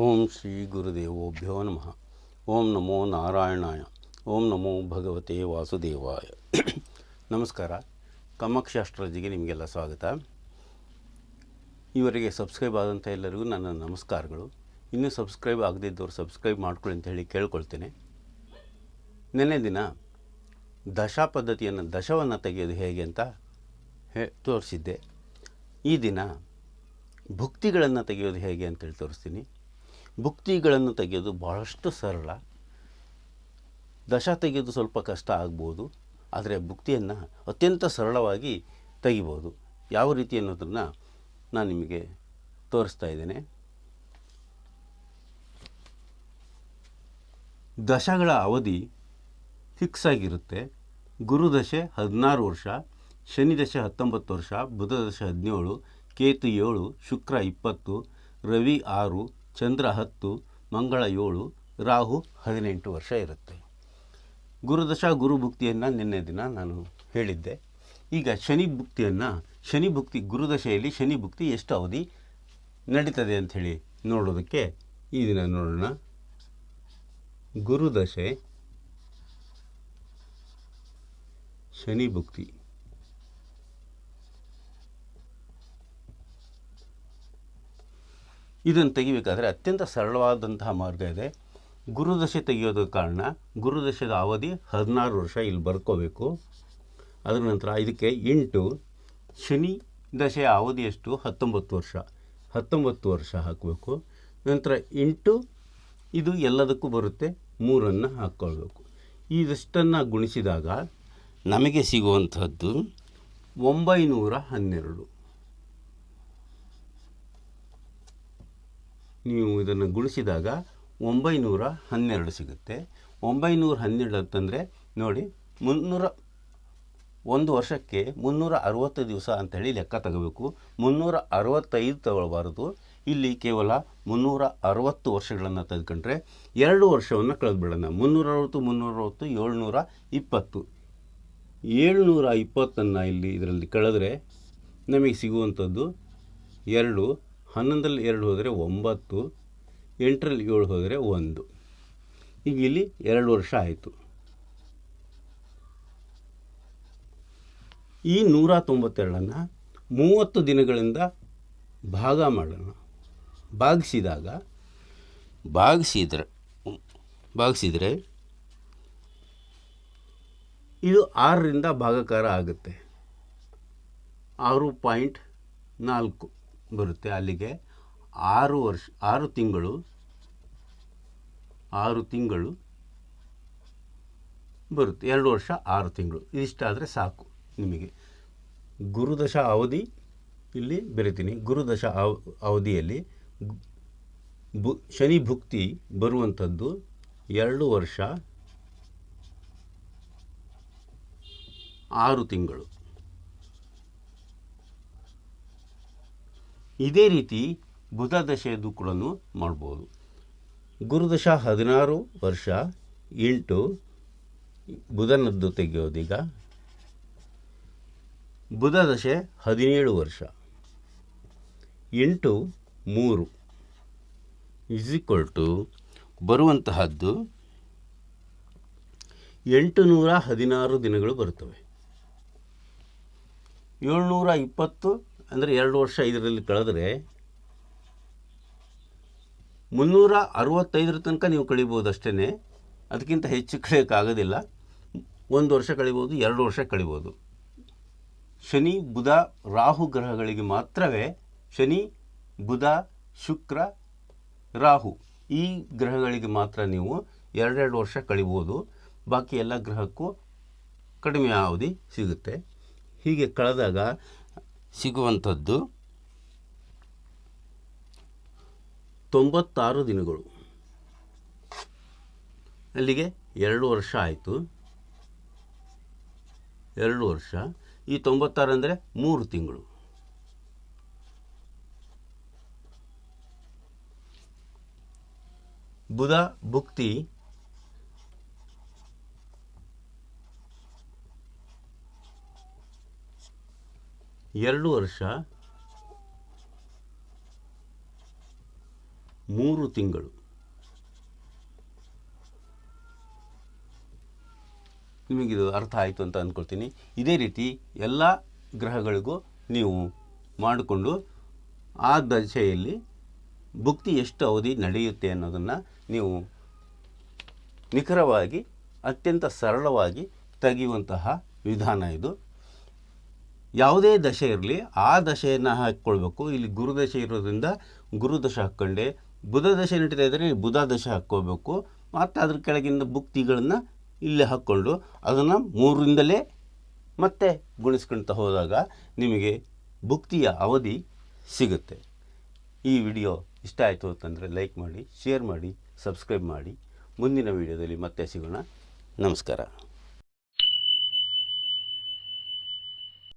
ಓಂ ಶ್ರೀ ಗುರುದೇವೋಭ್ಯೋ ನಮಃ. ಓಂ ನಮೋ ನಾರಾಯಣಾಯ. ಓಂ ನಮೋ ಭಗವತೆ ವಾಸುದೇವಾಯ. ನಮಸ್ಕಾರ. ಕಮ್ಮಕ್ಷಾಸ್ಟ್ರಾಲಜಿಗೆ ನಿಮಗೆಲ್ಲ ಸ್ವಾಗತ. ಇವರಿಗೆ ಸಬ್ಸ್ಕ್ರೈಬ್ ಆದಂಥ ಎಲ್ಲರಿಗೂ ನನ್ನ ನಮಸ್ಕಾರಗಳು. ಇನ್ನೂ ಸಬ್ಸ್ಕ್ರೈಬ್ ಆಗದಿದ್ದವ್ರು ಸಬ್ಸ್ಕ್ರೈಬ್ ಮಾಡ್ಕೊಳ್ಳಿ ಅಂತ ಹೇಳಿ ಕೇಳ್ಕೊಳ್ತೇನೆ. ನಿನ್ನೆ ದಿನ ದಶಾ ಪದ್ಧತಿಯನ್ನು, ದಶವನ್ನು ತೆಗೆಯೋದು ಹೇಗೆ ಅಂತ ಹೇ, ತೋರಿಸಿದ್ದೆ. ಈ ದಿನ ಭುಕ್ತಿಗಳನ್ನು ತೆಗೆಯೋದು ಹೇಗೆ ಅಂತೇಳಿ ತೋರಿಸ್ತೀನಿ. ಭುಕ್ತಿಗಳನ್ನು ತೆಗೆಯೋದು ಭಾಳಷ್ಟು ಸರಳ. ದಶ ತೆಗೆಯೋದು ಸ್ವಲ್ಪ ಕಷ್ಟ ಆಗ್ಬೋದು, ಆದರೆ ಭುಕ್ತಿಯನ್ನು ಅತ್ಯಂತ ಸರಳವಾಗಿ ತೆಗಿಬೋದು. ಯಾವ ರೀತಿ ಅನ್ನೋದನ್ನು ನಾನು ನಿಮಗೆ ತೋರಿಸ್ತಾ ಇದ್ದೇನೆ. ದಶಗಳ ಅವಧಿ ಫಿಕ್ಸ್ ಆಗಿರುತ್ತೆ. ಗುರುದಶೆ ಹದಿನಾರು ವರ್ಷ, ಶನಿ ದಶೆ ಹತ್ತೊಂಬತ್ತು ವರ್ಷ, ಬುಧ ದಶೆ ಹದಿನೇಳು, ಕೇತು ಏಳು, ಶುಕ್ರ ಇಪ್ಪತ್ತು, ರವಿ ಆರು ಚಂದ್ರ ಹತ್ತು, ಮಂಗಳ ಏಳು, ರಾಹು ಹದಿನೆಂಟು ವರ್ಷ ಇರುತ್ತೆ. ಗುರುದಶ ಗುರು ಭುಕ್ತಿಯನ್ನು ನಿನ್ನೆ ದಿನ ನಾನು ಹೇಳಿದ್ದೆ. ಈಗ ಶನಿ ಭುಕ್ತಿಯನ್ನು, ಶನಿ ಭುಕ್ತಿ ಗುರುದಶೆಯಲ್ಲಿ ಶನಿ ಭುಕ್ತಿ ಎಷ್ಟು ಅವಧಿ ನಡೀತದೆ ಅಂಥೇಳಿ ನೋಡೋದಕ್ಕೆ ಈ ದಿನ ನೋಡೋಣ. ಗುರುದಶೆ, ಶನಿ ಭುಕ್ತಿ. ಇದನ್ನು ತೆಗಿಬೇಕಾದ್ರೆ ಅತ್ಯಂತ ಸರಳವಾದಂತಹ ಮಾರ್ಗ ಇದೆ. ಗುರುದಶೆ ತೆಗೆಯೋದ ಕಾರಣ ಗುರುದಶದ ಅವಧಿ ಹದಿನಾರು ವರ್ಷ ಇಲ್ಲಿ ಬರ್ಕೋಬೇಕು. ಅದರ ನಂತರ ಇದಕ್ಕೆ ಎಂಟು, ಶನಿ ದಶೆಯ ಅವಧಿ ಎಷ್ಟು? ಹತ್ತೊಂಬತ್ತು ವರ್ಷ. ಹತ್ತೊಂಬತ್ತು ವರ್ಷ ಹಾಕಬೇಕು. ನಂತರ ಎಂಟು, ಇದು ಎಲ್ಲದಕ್ಕೂ ಬರುತ್ತೆ. ಮೂರನ್ನು ಹಾಕ್ಕೊಳ್ಬೇಕು. ಇದಷ್ಟನ್ನು ಗುಣಿಸಿದಾಗ ನಮಗೆ ಸಿಗುವಂಥದ್ದು ಒಂಬೈನೂರ ಹನ್ನೆರಡು. ನೀವು ಇದನ್ನು ಗುಣಿಸಿದಾಗ ಒಂಬೈನೂರ ಹನ್ನೆರಡು ಸಿಗುತ್ತೆ. ಒಂಬೈನೂರ ಹನ್ನೆರಡು ಅಂತಂದರೆ ನೋಡಿ, ಮುನ್ನೂರ ಒಂದು ವರ್ಷಕ್ಕೆ ಮುನ್ನೂರ ಅರವತ್ತು ದಿವಸ ಅಂಥೇಳಿ ಲೆಕ್ಕ ತಗೋಬೇಕು. ಮುನ್ನೂರ ಅರವತ್ತೈದು ತಗೊಳ್ಬಾರ್ದು. ಇಲ್ಲಿ ಕೇವಲ ಮುನ್ನೂರ ಅರವತ್ತು ವರ್ಷಗಳನ್ನು ತೆಗೆದುಕೊಂಡ್ರೆ ಎರಡು ವರ್ಷವನ್ನು ಕಳೆದುಬಿಡೋಣ. ಮುನ್ನೂರ ಅರವತ್ತು ಮುನ್ನೂರ ಅರವತ್ತು, ಏಳ್ನೂರ ಇಪ್ಪತ್ತು. ಏಳ್ನೂರ ಇಪ್ಪತ್ತನ್ನು ಇಲ್ಲಿ ಇದರಲ್ಲಿ ಕಳೆದ್ರೆ ನಮಗೆ ಸಿಗುವಂಥದ್ದು ಎರಡು ಹನ್ನೊಂದರಲ್ಲಿ ಎರಡು ಹೋದರೆ ಒಂಬತ್ತು, ಎಂಟರಲ್ಲಿ ಏಳು ಹೋದರೆ ಒಂದು. ಈಗ ಇಲ್ಲಿ ಎರಡು ವರ್ಷ ಆಯಿತು. ಈ ನೂರ ತೊಂಬತ್ತೆರಡನ್ನು ಮೂವತ್ತು ದಿನಗಳಿಂದ ಭಾಗ ಮಾಡೋಣ. ಭಾಗಿಸಿದಾಗ, ಭಾಗಿಸಿದ್ರೆ, ಭಾಗಿಸಿದರೆ ಇದು ಆರರಿಂದ ಭಾಗಕಾರ ಆಗುತ್ತೆ. ಆರು ಪಾಯಿಂಟ್ ನಾಲ್ಕು. ಬರುತ್ತೆ ಅಲ್ಲಿಗೆ. ಆರು ವರ್ಷ, ಆರು ತಿಂಗಳು ಆರು ತಿಂಗಳು ಬರುತ್ತೆ. ಎರಡು ವರ್ಷ, ಆರು ತಿಂಗಳು. ಇದಿಷ್ಟಾದರೆ ಸಾಕು ನಿಮಗೆ. ಗುರುದಶ ಅವಧಿ ಇಲ್ಲಿ ಬೆರಿತೀನಿ. ಗುರುದಶ ಅವ, ಅವಧಿಯಲ್ಲಿ ಬು ಶನಿ ಭುಕ್ತಿ ಬರುವಂಥದ್ದು ಎರಡು ವರ್ಷ, ಆರು ತಿಂಗಳು. ಇದೇ ರೀತಿ ಬುಧ ದಶೆಯದು ಕೂಡ ಮಾಡ್ಬೋದು. ಗುರುದಶ ಹದಿನಾರು ವರ್ಷ ಎಂಟು ಬುಧನದ್ದು ತೆಗೆಯೋದೀಗ ಬುಧ ದಶೆ ಹದಿನೇಳು ವರ್ಷ. ಎಂಟು ಮೂರು. ಈಕ್ವಲ್ ಟು ಬರುವಂತಹದ್ದು ಎಂಟು ನೂರ ಹದಿನಾರು ದಿನಗಳು ಬರುತ್ತವೆ. ಏಳ್ನೂರ ಇಪ್ಪತ್ತು ಅಂದರೆ ಎರಡು ವರ್ಷ ಇದರಲ್ಲಿ ಕಳೆದರೆ ಮುನ್ನೂರ ಅರವತ್ತೈದರ ತನಕ ನೀವು ಕಳಿಬೋದು ಅಷ್ಟೇ ಅದಕ್ಕಿಂತ ಹೆಚ್ಚು ಕಳೆಯೋಕ್ಕಾಗೋದಿಲ್ಲ ಒಂದು ವರ್ಷ ಕಳಿಬೋದು, ಎರಡು ವರ್ಷ ಕಳಿಬೋದು. ಶನಿ, ಬುಧ, ರಾಹು ಗ್ರಹಗಳಿಗೆ ಮಾತ್ರವೇ ಶನಿ, ಬುಧ, ಶುಕ್ರ, ರಾಹು ಈ ಗ್ರಹಗಳಿಗೆ ಮಾತ್ರ ನೀವು ಎರಡೆರಡು ವರ್ಷ ಕಳಿಬೋದು. ಬಾಕಿ ಎಲ್ಲ ಗ್ರಹಕ್ಕೂ ಕಡಿಮೆ ಅವಧಿ ಸಿಗುತ್ತೆ. ಹೀಗೆ ಕಳೆದಾಗ ಸಿಗುವಂಥದ್ದು? ತೊಂಬತ್ತಾರು ದಿನಗಳು. ಅಲ್ಲಿಗೆ ಎರಡು ವರ್ಷ ಆಯಿತು. ಎರಡು ವರ್ಷ. ಈ ತೊಂಬತ್ತಾರು ಅಂದರೆ ಮೂರು ತಿಂಗಳು. ಬುಧ, ಭುಕ್ತಿ ಎರಡು ವರ್ಷ, ಮೂರು ತಿಂಗಳು. ನಿಮಗಿದು ಅರ್ಥ ಆಯಿತು ಅಂತ ಅಂದ್ಕೊಳ್ತೀನಿ. ಇದೇ ರೀತಿ ಎಲ್ಲ ಗ್ರಹಗಳಿಗೂ ನೀವು ಮಾಡಿಕೊಂಡು ಆ ದಶೆಯಲ್ಲಿ ಭಕ್ತಿ ಎಷ್ಟು ಅವಧಿ ನಡೆಯುತ್ತೆ ಅನ್ನೋದನ್ನು ನೀವು ನಿಖರವಾಗಿ, ಅತ್ಯಂತ ಸರಳವಾಗಿ ತೆಗೆಯುವಂತಹ ವಿಧಾನ ಇದು. ಯಾವುದೇ ದಶೆ ಇರಲಿ, ಆ ದಶೆಯನ್ನು ಹಾಕ್ಕೊಳ್ಬೇಕು. ಇಲ್ಲಿ ಗುರುದಶೆ ಇರೋದ್ರಿಂದ ಗುರುದಶೆ ಹಾಕ್ಕೊಂಡೆ. ಬುಧ ದಶೆ ನಡೀತಾ ಇದ್ದರೆ ಬುಧ ದಶೆ ಹಾಕ್ಕೋಬೇಕು ಮತ್ತು ಅದ್ರ ಕೆಳಗಿಂದ ಭುಕ್ತಿಗಳನ್ನು ಇಲ್ಲಿ ಹಾಕ್ಕೊಂಡು ಅದನ್ನು ಮೂರರಿಂದಲೇ ಮತ್ತೆ ಗುಣಿಸ್ಕೊಳ್ತಾ ಹೋದಾಗ ನಿಮಗೆ ಭುಕ್ತಿಯ ಅವಧಿ ಸಿಗುತ್ತೆ. ಈ ವಿಡಿಯೋ ಇಷ್ಟ ಆಯಿತು ಅಂತಂದರೆ ಲೈಕ್ ಮಾಡಿ, ಶೇರ್ ಮಾಡಿ, ಸಬ್ಸ್ಕ್ರೈಬ್ ಮಾಡಿ. ಮುಂದಿನ ವಿಡಿಯೋದಲ್ಲಿ ಮತ್ತೆ ಸಿಗೋಣ. ನಮಸ್ಕಾರ.